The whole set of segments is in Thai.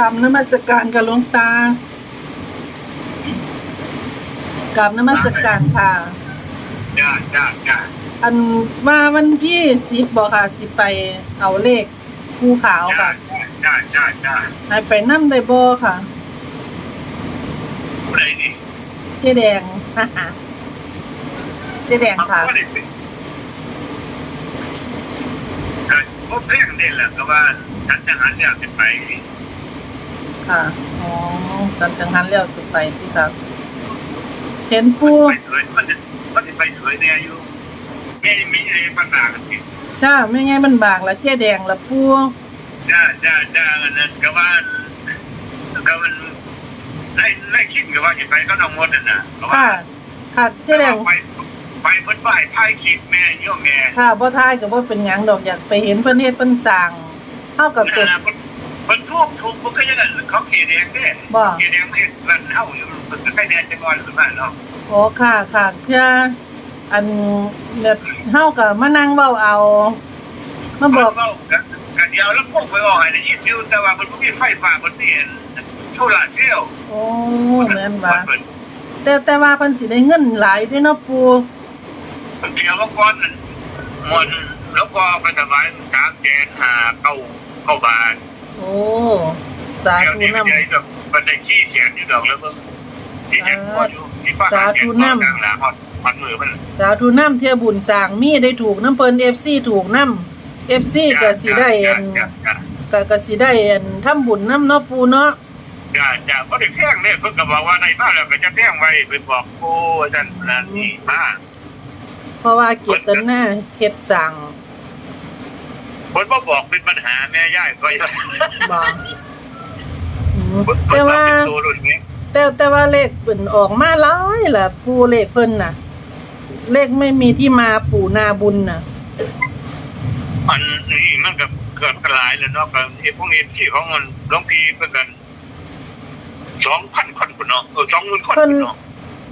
กรรมนมัสการกับหลวงตากรรมนมัสการค่ะจ้าจ้าจ้าอันว่าวันที่สิบบอกค่ะ สิไปเอาเลขภูขาวจ้าค่ะจ้าจ้าจ้าให้ไปนั่ได้บ่ค่ะผู้ใดนี่เจ๊แดงเจ๊แดงค่ะก็ได้เป็นก็พบเรื่องนี่แหละก็ว่าฉันจะหันอยากจะไป ค่ะอ๋อสันจังหันแล้วจะไปที่ครับเห็นปูไปสวยมันจะมันจะไปสวยเนี่ยอยู่แม่มีอะไรปัญหากันสิจ้าไม่ไงมันบางละเจ๊แดงละปูจ้าจ้าจ้าอันนั้นก็ว่าก็มันได้ได้คิดกับว่าจะไปก็ต้องหมดน่ะนะก็ว่าค่ะ ค่ะเจ๊แดงไปไปเพิ่นบ่ายท้ายคลิปแม่โยมแม่ค่ะบ่ทายก็บ่เป็นหยังดอกอยากไปเห็นเพิ่นเฮ็ดเพิ่นสร้างเฮากับเป็นนน่ะเพิ่น เพิ่นทุบทุบมันก็ยังนั้นเขาเขียนแดงเด้บ่เขียนแดงไม่มันเฮาอยู่เพิ่นก็ใกล้แดงจังหวัดหรือบ้านเนาะโอ้ค่ะค่ะเพื่ออันเนี่ยเฮาก็มานั่งเว้าเอามาบเพิ่อนกเว้ากันกันเดียวแล้วพวกไปออกให้ได้ยินอยู่แต่ว่ามันบ่มีไฟฟ้าบนนี่โซล่าร์เซลล์โอ้แม่นว่าเพิ่นแต่แต่ว่าเพิ่นสิได้เงินหลายเด้เนาะปูเพิ่นเที่ยวมาก่อนนั่นมวนแล้วก็ไปถวายสามแสนห้าเก้าเก้าบาท โอ้สาเดี๋ยวธุนี้นำมันใหญ่ดอกมันได้ขี้แสนอยู่ดอกแล้วเบิ่งที่แสนกว่าอยู่ที่ฟ้าหาแสนกว่าทางหลังฮอดมันมือมัน สาธุนำเที่ยบุญสร้างมีได้ถูกน้ำเพิ่น FC ถูกนำ FC ก็สิได้อันจ้ะจ้ะก็ก็สิได้อันทำบุญนำเนาะปูเนาะจ้ะจ้ะบ่ได้แพงเนี่ยเพิ่นก็บอกว่าในบ้านแล้วก็จะแพงไว้ไปบอกโอ้อาจารย์นั่นนี่มาเพราะว่าเกียรติหน้าเฮ็ดสร้าง เพิ่นบ่บอกเป็นปัญหาแม่ย่ายก็ยังบ่อืมเพิ่นแต่บอกว่าเป็นตัวรุ่นนี้แต่แต่ว่าเลขเพิ่นออกมาหลายล่ะปูเลขเพิ่นน่ะ เลขไม่มีที่มาปู่นาบุญน่ะ อันนี้มันก็เกิดกระหลายแล้วเนาะก็ไอ้พวกนี้ที่ของมันหลวงพี่เพิ่นกัน2,000คนพุ่นเนาะเออ20,000คนพุ่นเนาะ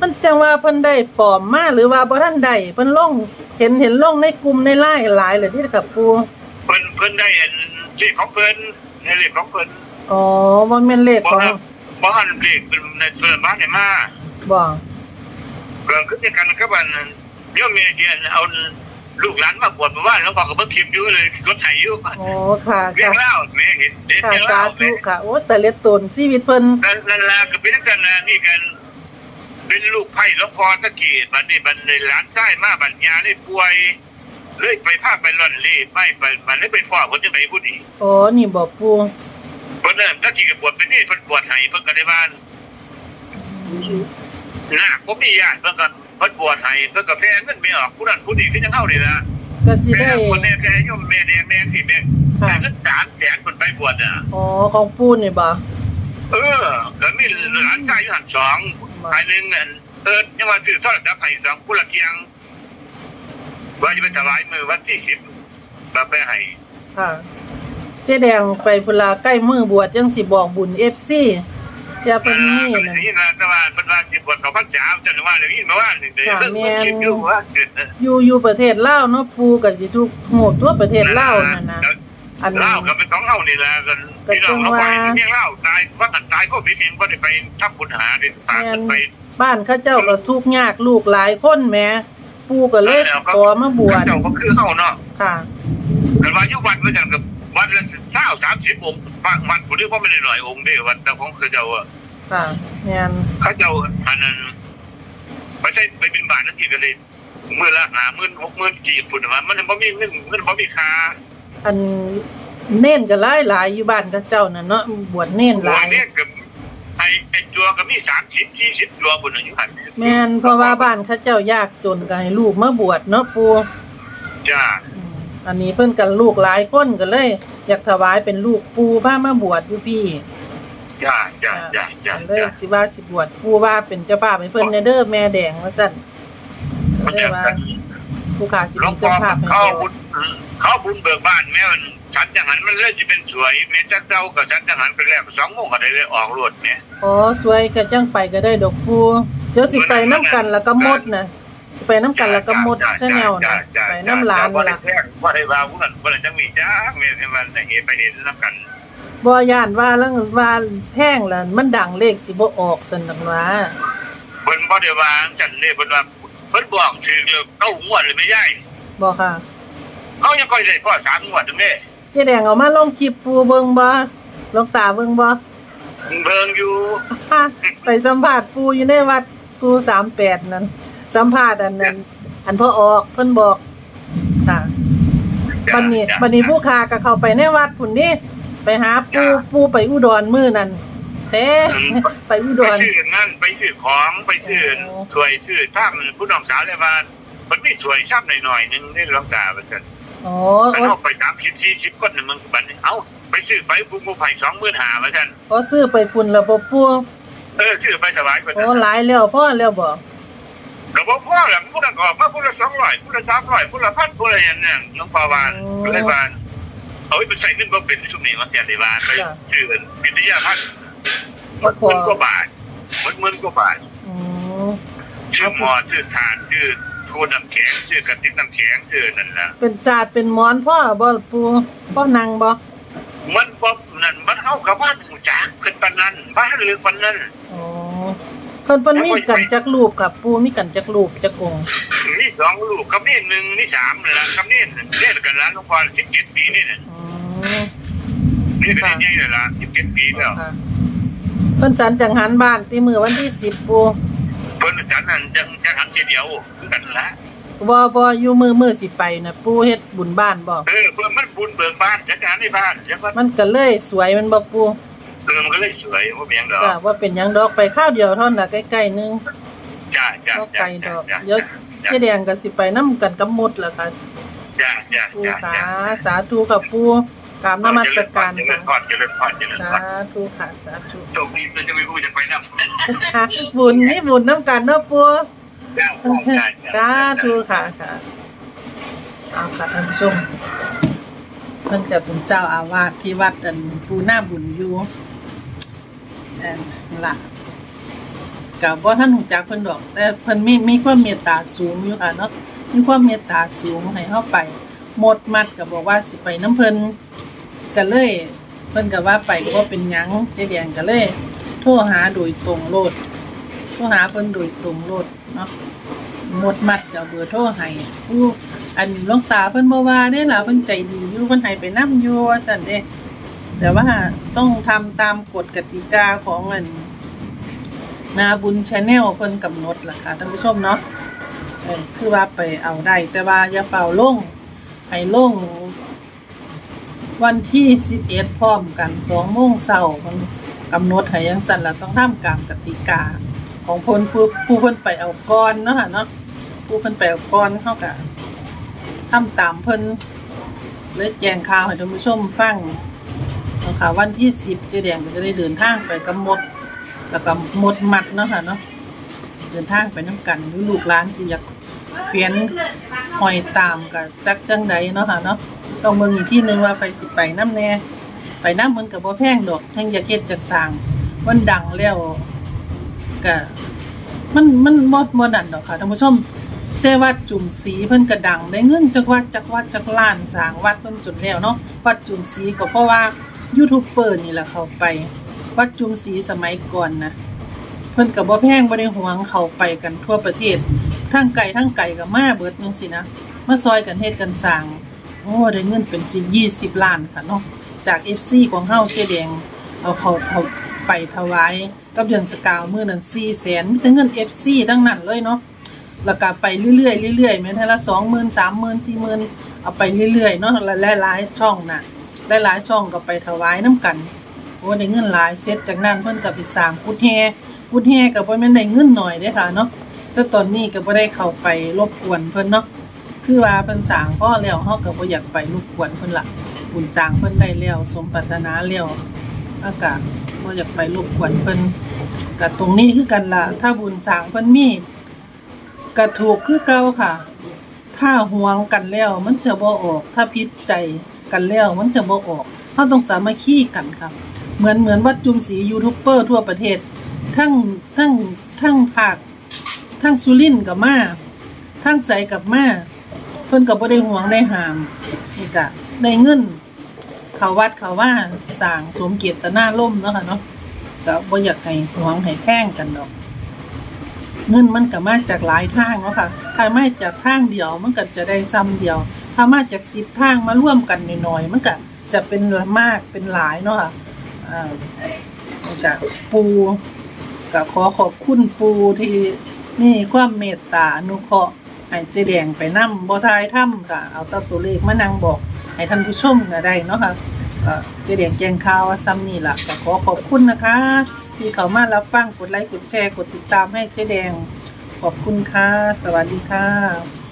มันจังว่าเพิ่นได้ปลอมมาหรือว่าบ่ทันได้เพิ่นลงเห็นเห็นลงในกลุ่มในไลน์หลายเลยที่กับปู เพิ่นเพิ่นได้อันที่ของเพิ่นในเลขของเพิ่นอ๋อบ่แม่นเลขบ่ของฮะบ่อันเลขเป็นในส่วนบ้านเนี่ยมาบ่เกิดขึ้นกันกับอันเดี๋ยวแม่สิอันเอาลูกหลานมาบวชมาว่าแล้วก็เบิ่งคลิปอยู่เลยกดให้อยู่อ๋อค่ะเรื่องค่ะเล่าแม่เห็นเด็ดค่ะเรื่องสาเล่าธุค่ะ โอ้แต่เล็ดตนชีวิตเพิ่นนั่นล่ะก็เป็นกันนะนี่กัน เป็นลูกไผ่หลวงพ่อตะเกียบบัดนี้บัดในหลานชายมาบัดยาเลยป่วย เลยไปพาไปร่อนเล่ไปไปมันเลยไปฟ้อคนจังไดผู้นี้อ๋อนี่บ่ปูเพิ่นเริ่มตะกี้ก็บวชเป็นนี่เพิ่นบวชให้เพิ่นก็ได้บ้านนาคบ่มีญาติเพิ่นก็เพิ่นบวชให้เพิ่นก็แพ้เงินไม่ออกผู้นั้นผู้นี้คือจังเฮานี่ล่ะก็สิได้แม่คนแม่แกโยมแม่แดงแม่สิแม่ค่ะแต่เงินสามแสนคนไปบวชอะอ๋อของปูนี่บ่เออแล้วมีหลานชายอยู่หันสองภายหนึ่งอันเออยังว่าถือทอดดับให้สองกุละเกียง ว่าจะไปถวายมือวันที่สิบมาไปให้ค่ะ เจ๊แดงไปพุ่นลาใกล้มือบวชจังสิบอกบุญ FC จะเป็นนี่นั่นั่นนนี่นะแต่ว่าเป็นว่าสิบบวชเขาพักจ้าจนว่าเดี๋ยวนี้มาว่าหนึ่งเดือนเรื่องคิดอยู่ว่าเกิดอยู่อยู่ประเทศลาวเนาะปูก็สิทุกโหดทั่วประเทศลาวนั่นนะอันเล่าก็เป็นของเฮานี่แหละกันพี่น้องเราไปเพียงเล่าตายว่ากันตายก็พี่เองก็ได้ไปทับบุญหาได้ฝากกันไป บ้านเข้าเจ้าก็ทุกข์ยากลูกหลายคนแหม่ ปูก็เลยขอมาบวชเจ้าก็คือเฮาเนาะค่ะกันว่ายุวันเมื่อกันกับวันละเศร้าสามสิบองค์บางวันผมเรียกว่าไม่ได้หน่อยองค์เดียววันแต่ของเขาเจ้าอะค่ะแม่นเขาเจ้าอันนั้นไม่ใช่ไปบินบาทนั่นทีกันเลยเมื่อละหาหมื่นหกหมื่นกี่ฝุ่นมามันบ่มีเงินเงินบ่มีค่าอันเน่นก็หลายหลายอยู่บ้านเข้าเจ้าน่ะเนาะบวชเน่นหหัวลายเนี่ยกับไอ้ไอ้จัวก็มีสามสิบยี่สิบจัวบนอยู่หันแม่นเพราะว่าบ้านเข้าเจ้ายากจนก็ให้ลูกมาบวชเนาะปูจ้าอืมอันนี้เพิ่นกันลูกหลายคนก็เลย อยากถวายเป็นลูกปูพามาบวชอยู่พี่จ้าจ้าจ้าจ้าเลยจ้าสิว่าสิบวชปูว่าเป็นเจ้าภาพให้เพิ่นในเด้อแม่แดงว่าซั่นมันเลยจะว่าผู้ขาสิหลวเป็งนพ่เจ้าอภาพให้เข้าเด้อบุญเข้าบุญเบิกบ้านแม่มัน ฉันจังหันมันเลยจะเป็นสวยแม่จักเจ้ากับฉันจังหันไปแล้วสองโมงก็ได้เลยออกรถเนี่ยอ๋อสวยก็จังไปก็ได้ดอกปูเดี๋ยวสิไปน้ำกันแล้วก็หมดนะสิไปน้ำกันแล้วก็หมดชาแนลนะไปน้ำหลานว่าล่ะได้แท้ว่าได้ว่าผู้นั้นว่าได้จังมีจ้าแม่นมันเฮ็ดไปเห็นนํกันบ่ย่านว่าแล้วว่าแพงแล้วมันดังเลขสิบ่ออกซั่นนักว่าเพิ่นบ่ได้ว่าจันเด้เพิ่นว่าเพิ่นบอกถึงเลยเก้างวดเลยไม่ได้บ่ค่ะเขายังค่อยได้พ่อสามงวดนึงเด้เจ๊แดงเอามาลงคลิปปูเบิ่งบ่ลงตาเบิ่งบ่เบิ่งอยู่ ไปสัมภาษณ์ปูอยู่ในวัดปู38นั่นสัมภาษณ์อันนั้น อันพ่อออกเพิ่นบอกค่ะบันนี้บันนี้ผู้ค้าก็เข้าไปในวัดพุ่นนี่ไปหาปูปูไปอุดรมื้อนั้นเต้ไปอุดไปรซื้อนั่นไปซื้อของไปซื้อโอ้ถวยซื้อถ้ามันผู้น้องสาวเลยว่ามันมีถวยช้ำหน่อยๆนึงนี่หลวงตาว่าซั่น อ๋อมันโอ้เอาไป30 40คนนึงมึงบัดนี้เอ้าไปซื้อไปบุ้งบุ้งไผ่20,000หาว่าซั่นโอ้ซื้อไปพุ่นแล้วบ่ปูเออซื้อไปถวายเพิ่นโอ้หลายแล้วพ่อแล้วบ่ก็บ่พอแล้วผู้นั้นก็ออกมาผู้ละ200ผู้ละ300ผู้ละพันผู้ละอย่างนั้นหลวงพ่อว่าก็เลยว่าเอาไปใส่เงินบ่เป็นช่วงนี้ว่าแกได้ว่าไปซื้อวิทยาพัฒน์บ่พอมันกว่าบาทมันหมื่นกว่าบาทอืมชื่อหมอชื่อทานชื่อ ทูน้ำแข็งชื่อกระติบน้ำแข็งชื่อนั่นละเป็นศาสตร์เป็นหมอนพ่อบ่ปูพ่อนั่งบ่มันป๊อบนั่นมันเข้ากับบ้านหูจักขึ้นปานนั้นบ้านหรือปานนั้นอ๋อเพิ่นเพิ่นมีกันจักรูปครับปูมีกันจักรูปจักองค์นี่สองลูกกับนี่หนึ่งนี่สามเลยละกับนี่เล่นกันแล้วหลวงพ่อสิบเจ็ดปีนี่น่ะอ๋อนี่ก็ได้ใหญ่เลยละสิบเจ็ดปีแล้วค่ะเพิ่นจันจังหันบ้านที่มือวันที่10ปูเพิ่นจันนั้นจังจะหันทีเดียวคือกันละบ่บ่อยู่มือมือสิไปนะปูเฮ็ดบุญบ้านบ่เออเพื่อมันบุญเบิกบ้านจัดการในบ้านจังว่ามันก็เลยสวยมันบ่ปูเออมันก็เลยสวยว่าเพียงดอกจ้าว่าเป็นหยังดอกไปข้าวเดียวเท่านั้นน่ะใกล้ๆนึงจ้าจ้าบ่จ้าไกลดอกจ้าเดี๋ยวเจ๊แดงก็สิไปนํกันกับหมดล่ะค่ะจ้าจ้าปูจ้าขาจ้าสาธุกับปู กราบนมัสการเจริค่ะญพรเจริญพรเจริญสาพรธุค่ะสาธุโชคดีเราจะไม่พูดจะไปนำบุญนี่บุญน้ำกันเนาะปูจ้าจ้าสาธุค่ะค่ะเอาค่ะท่านผู้ชมเพิ่นจะเป็นเจ้าอาวาสที่วัดอันปูหน้าบุญอยู่อันล่ะกับว่าท่านหูจักเพิ่นดอก แต่เพิ่นมีมีความเมตตาสูงอยู่ค่ะเนาะมีความเมตตาสูงให้เข้าไป หมดมัดก็บอกว่าสิไปน้ำเพิ่นก็เลย เพิ่นก็ว่าไปก็บ่เป็นหยังเจ๊แดงก็เลย โทรหาโดยตรงโลดโทรหาเพิ่นโดยตรงโลดเนาะหมดมัดก็เอาเบอร์โทรให้ผู้อันหลวงตาเพิ่นบ่ว่าเด้ล่ะเพิ่นใจดีอยู่เพิ่นให้ไปนำอยู่ว่าซั่นเด้แต่ว่าต้องทำตามกฎกติกาของอันนาบุญชาแนลเพิ่นกำหนดล่ะค่ะท่านผู้ชมเนาะคือว่าไปเอาได้แต่ว่าอย่าเฝ้าลง ให้ลง วันที่11พร้อมกัน2โมงเช้าเพิ่นกำหนดให้จังซั่นล่ะต้องทำตามกติกา ของพิ่นผู้ผู้พนไปเอาก่อนเนาะค่ะเนาะผู้พิ่นไปเอาก่อนเฮาก็ทำตามเพิ่นเลยแจงข่าวให้ท่านผู้ชมฟังนะคะวันที่10เจแดงก็จะได้เดินทางไปกับหมดแล้วก็หมดมัดเนาะค่ะเนาะเดินทางไปนํกันหรือลูกหลานสิอยาก เฟียนหอยตามก็จักจังใดเนาะค่ะเนาะต้องเบิ่งอีกที่หนึงว่าไปสิไปน้ำแน่ไปน้ำมันก็บ่แพงดอกทั้งยาเฮ็ดจากสางมันดังแล้วก็มันมันบ่บ่นั่นดอกค่ะท่านผู้ชม แต่ว่าจุ่มสีเพิ่นก็ดังได้เงินจักวัดจักวัดจักล้านสางวัดเพิ่นจนแล้วเนาะวัดจุ่มสีก็เพราะว่ายูทูบเบอร์นี่แหละเขาไป วัดจุ่มสีสมัยก่อนนะเพิ่นก็บ่แพงบ่ได้หวงเขาไปกันทั่วประเทศ ทั้งไกลทั้งไกลก็มาเบิดจังซี่นะมาซอยกันเฮ็ดกันสร้างโอ้ได้เงินเป็นสิบยี่สิบล้านค่ะเนาะจาก FC ของเฮาเจ๊แดงเอาเขาเขาไปถวายกับเดือนสกาวมือนั้น4แสนแต่เงิน FC ทั้งนั้นเลยเนาะแล้วก็ไปเรื่อยๆเรื่อยๆแม้แต่ละ20,000 30,000 40,000เอาไปเรื่อยๆเนาะหลายๆช่องน่ะหลายๆช่องก็ไปถวายน้ำกันโอ้ได้เงินหลายเสร็จจากนั้นเพิ่นก็ไปสร้างกุดแฮกุดแฮก็บ่แม่นได้เงินหน่อยเด้ค่ะเนาะ แต่ตอนนี้ก็บ่ได้เข้าไปรบกวนเพิ่นเนาะคือว่าเพิ่นสร้างพ่อแล้วเฮาก็บ่อยากไปรบกวนเพิ่นละบุญจ้างเพิ่นได้แล้วสมปรารถนาแล้วอากาศบ่อยากไปรบกวนเพิ่นก็ตรงนี้คือกันล่ะถ้าบุญจ้างเพิ่นมีก็ถูกคือเก่าค่ะ ถ้าห่วงกันแล้วมันจะบ่ออก ถ้าพิษใจกันแล้วมันจะบ่ออกเฮาต้องสามัคคีกันค่ะ เหมือนเหมือนวัดจุมศรียูทูบเบอร์ทั่วประเทศ ทั้งทั้งทั้งภาค ทั้งสุรินกับมาทางใสกลับมาเพิ่นก็บ่ได้ห่วงได้หามนี่ก็ได้เงินเขาวัดเขาว่าสร้างสมเกียรติหน้าล่มเนาะค่ะเนาะก็บ่อยากให้หวงให้แพงกันดอก เงินมันก็มาจากหลายทางเนาะค่ะถ้ามาจากทางเดียวมันก็จะได้ซ้ำเดียว ถ้ามาจากสิบทางมาร่วมกันหน่อยๆมันก็จะเป็นมากเป็นหลายเนาะค่ะอ่ามันก็ปูก็ขอขอบคุณปูที่ นี่ความเมตตาอนุเคราะห์ให้เจแดงไปนำบ่ทายถ้ำค่ะเอาตัวตัวเลขมานั่งบอกให้ท่านผู้ชมก็ได้เนาะค่ะก็เจแดงแกงข่าวซ้ำนี่ล่ะก็ขอขอบคุณนะคะ ที่เขามารับฟังกดไลค์กดแชร์กดติดตามให้เจแดง ขอบคุณค่ะ สวัสดีค่ะ